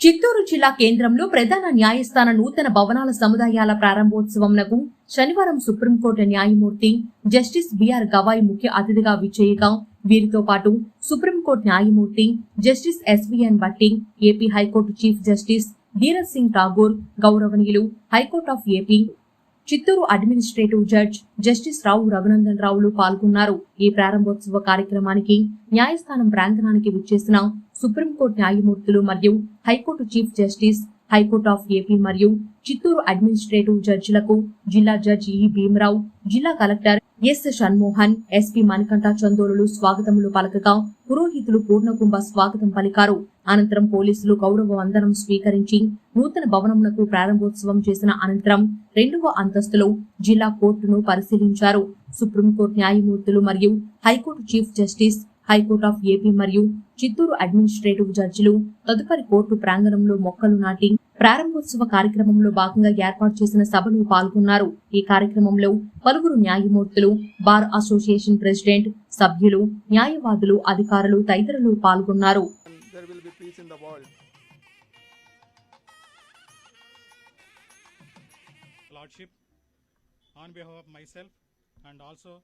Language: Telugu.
చిత్తూరు జిల్లా కేంద్రంలో ప్రధాన న్యాయస్థాన నూతన భవనాల సముదాయాల ప్రారంభోత్సవంనకు శనివారం సుప్రీంకోర్టు న్యాయమూర్తి జస్టిస్ బిఆర్ గవాయ్ ముఖ్య అతిథిగా విచ్చేయగా వీరితో పాటు సుప్రీంకోర్టు న్యాయమూర్తి justice SVN Bhatti AP high court chief justice Dheeraj Singh Thakur గౌరవనీయులు high court of AP Chittoor administrative judge justice Rao Raghunandan రావులు పాల్గొన్నారు. ఈ ప్రారంభోత్సవ కార్యక్రమానికి న్యాయస్థానం ప్రాంగణానికి విచ్చేసిన సుప్రీంకోర్టు న్యాయమూర్తులు మరియు high court chief justice high court of AP మరియు చిత్తూరు అడ్మినిస్ట్రేటివ్ జడ్జిలకు జిల్లా జడ్జి ఈ భీమరావు జిల్లా collector S Shanmohan SP Manikanta చందోరులు స్వాగతములు పలకగా పురోహితులు పూర్ణకుంభ స్వాగతం పలికారు. అనంతరం పోలీసులు గౌరవ వందనం స్వీకరించి నూతన భవనమునకు ప్రారంభోత్సవం చేసిన అనంతరం రెండవ అంతస్తులో జిల్లా కోర్టును పరిశీలించారు. సుప్రీంకోర్టు న్యాయమూర్తులు మరియు high court chief justice high court of AP మరియు చిత్తూరు అడ్మినిస్ట్రేటివ్ జడ్జిలు తదుపరి కోర్టు ప్రాంగణంలో మొక్కలు నాటి ప్రారంభోత్సవ కార్యక్రమంలో భాగంగా ఏర్పాటు చేసిన సభలో పాల్గొన్నారు. ఈ కార్యక్రమంలో పలువురు న్యాయమూర్తులు బార్ అసోసియేషన్ ప్రెసిడెంట్ సభ్యులు న్యాయవాదులు అధికారులు తదితరులు పాల్గొన్నారు. The world. Lordship, on behalf of myself and also